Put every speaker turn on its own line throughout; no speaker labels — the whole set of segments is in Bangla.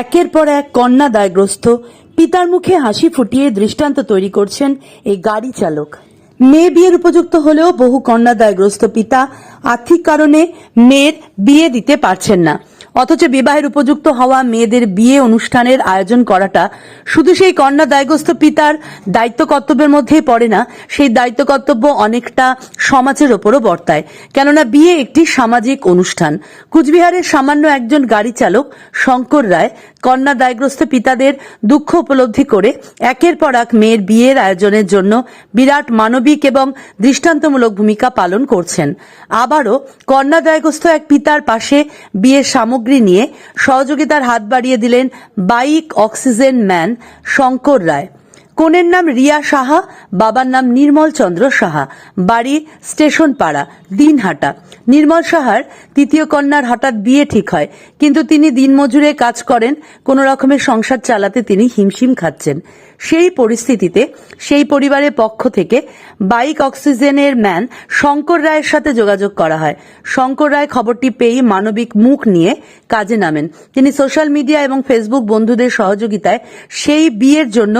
একের পর এক কন্যা দায়গ্রস্ত। পিতার মুখে হাসি ফুটিয়ে দৃষ্টান্ত তৈরি করছেন এই গাড়ি চালক। মেয়ে বিয়ের উপযুক্ত হলেও বহু কন্যা দায়গ্রস্ত পিতা আর্থিক কারণে মেয়ের বিয়ে দিতে পারছেন না। অথচ বিবাহের উপযুক্ত হওয়া মেয়েদের বিয়ে অনুষ্ঠানের আয়োজন করাটা শুধু সেই কন্যা দায়গ্রস্ত পিতার দায়িত্ব কর্তব্যের মধ্যেই পড়ে না, সেই দায়িত্ব কর্তব্য অনেকটা সমাজের ওপরও বর্তায়। কেননা বিয়ে একটি সামাজিক অনুষ্ঠান। কুচবিহারের সামান্য একজন গাড়ি চালক শঙ্কর রায় কন্যা দায়গ্রস্ত পিতাদের দুঃখ উপলব্ধি করে একের পর এক মেয়ের বিয়ের আয়োজনের জন্য বিরাট মানবিক এবং দৃষ্টান্তমূলক ভূমিকা পালন করছেন। আবারও কন্যা দায়গ্রস্ত এক পিতার পাশে বিয়ের সামগ্রী নিয়ে সহযোগিতার হাত বাড়িয়ে দিলেন bike oxygen man Shankar Roy. কনের নাম রিয়া সাহা, বাবার নাম নির্মল চন্দ্র সাহা। বাড়ি স্টেশন পাড়া দিনহাটা। নির্মল সাহার তৃতীয় কন্যার হঠাৎ বিয়ে ঠিক হয়, কিন্তু তিনি দিনমজুরে কাজ করেন, কোনো রকমের সংসার চালাতে তিনি হিমশিম খাচ্ছেন। সেই পরিস্থিতিতে সেই পরিবারের পক্ষ থেকে বাইক অক্সিজেনের ম্যান শঙ্কর রায়ের সাথে যোগাযোগ করা হয়। শঙ্কর রায় খবরটি পেয়েই মানবিক মুখ নিয়ে কাজে নামেন। তিনি সোশ্যাল মিডিয়া এবং ফেসবুক বন্ধুদের সহযোগিতায় সেই বিয়ের জন্য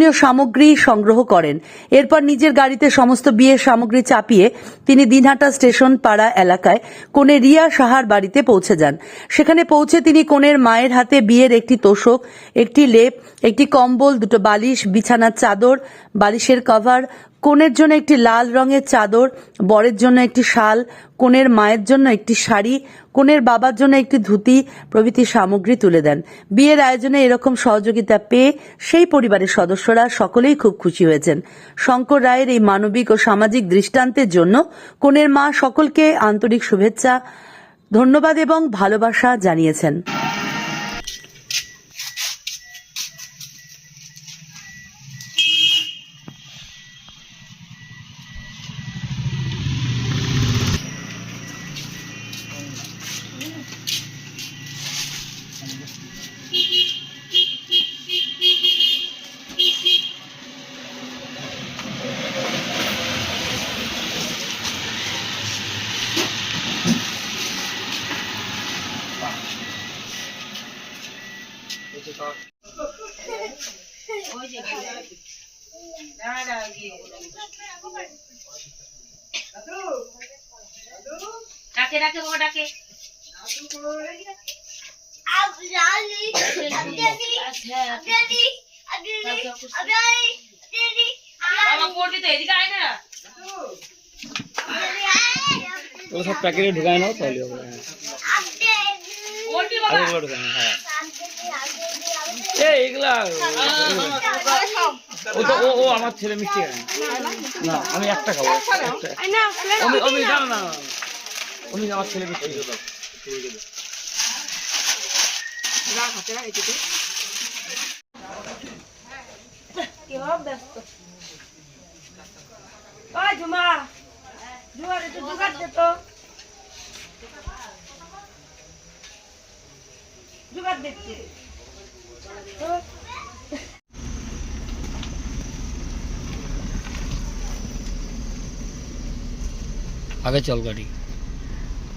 প্রয়োজনীয় সামগ্রী সংগ্রহ করেন। এরপর নিজের গাড়িতে সমস্ত বিয়ের সামগ্রী চাপিয়ে তিনি দিনহাটা স্টেশন পাড়া এলাকায় কোনে রিয়া সাহার বাড়িতে পৌঁছে যান। সেখানে পৌঁছে তিনি কোনের মায়ের হাতে বিয়ের একটি তোষক, একটি লেপ, একটি কম্বল, দুটো বালিশ, বিছানার চাদর, বালিশের কভার কনের জন্য একটি লাল রঙের চাদর, বরের জন্য একটি শাল কনের মায়ের জন্য একটি শাড়ি কনের বাবার জন্য একটি ধুতি প্রভৃতি সামগ্রী তুলে দেন। বিয়ের আয়োজনে এরকম সহযোগিতা পেয়ে সেই পরিবারের সদস্যরা সকলেই খুব খুশি হয়েছেন। শঙ্কর রায়ের এই মানবিক ও সামাজিক দৃষ্টান্তের জন্য কনের মা সকলকে আন্তরিক শুভেচ্ছা, ধন্যবাদ এবং ভালোবাসা জানিয়েছেন।
ডাকে ডাকে বাবা ডাকে। না।
সব প্যাকেটে ঢুকায় নাও তাহলে হবে হ্যাঁ। ঢুকায় হ্যাঁ। এই ও তো, ও আমার ছেলে মিষ্টি না। আমি একটা খাব। আমি আমি, না না না। আমার ছেলে মিষ্টি
ঝুমা জুয়ার একটু জোগাড় দে তো জোগাড় দেখছি
আগে চল গাড়ি।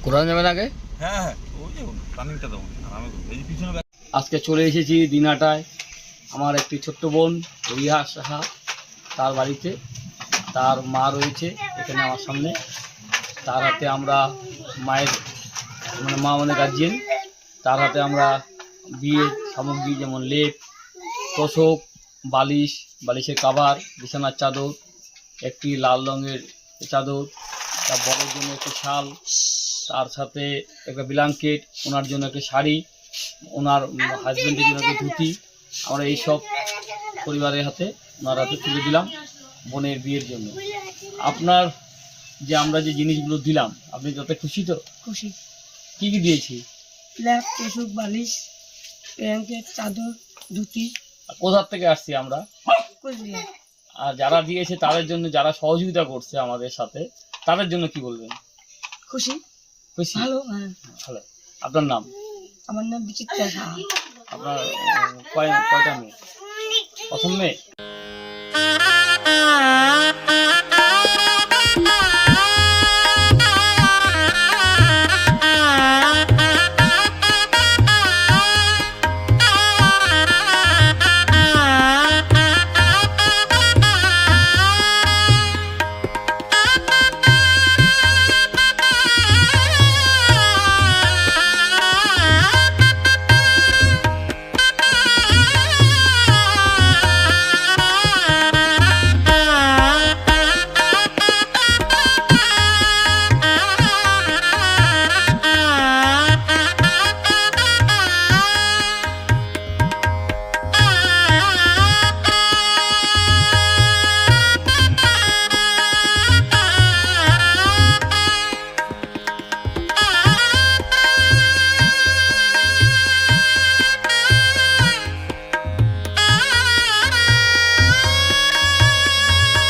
কোরআন যাবেন আগে?
হ্যাঁ হ্যাঁ ওই দেবো পিছনে
আজকে চলে এসেছি দিনাটায় আমার একটি ছোট্ট বোন রিয়া সাহা তার বাড়িতে। তার মা রয়েছে এখানে আমার সামনে। তার হাতে আমরা মায়ের মানে মা আমাদের গার্জিয়ান তার হাতে আমরা বিয়ের সামগ্রী যেমন লেপ তোষক বালিশ বালিশের কাভার বিছানার চাদর একটি লাল রঙের চাদর তার বড়ের জন্য একটি শাল তার সাথে একটা ব্ল্যাঙ্কেট ওনার জন্য একটা শাড়ি ওনার হাজব্যান্ডের জন্য একটা ধুতি। আমরা এইসব পরিবারের হাতে ওনার হাতে তুলে দিলাম বোনের বিয়ের জন্য। আপনার যে আমরা যে জিনিসগুলো দিলাম আপনি যত খুশি তো?
খুশি।
কি কি দিয়েছি?
ল্যাপ তোষক বালিশ ব্যাংকের চাদর ধুতি।
কোথার থেকে আসছি আমরা? আর যারা দিয়েছে তাদের জন্য যারা সহযোগিতা করছে আমাদের সাথে তাদের জন্য কি বলবেন?
খুশি।
খুশি?
ভালো হ্যাঁ।
ভালো। আপনার নাম?
আমার নাম বিচিত্রা সাহা
আপনার কয় কয়টা মেয়ে? প্রথম মেয়ে?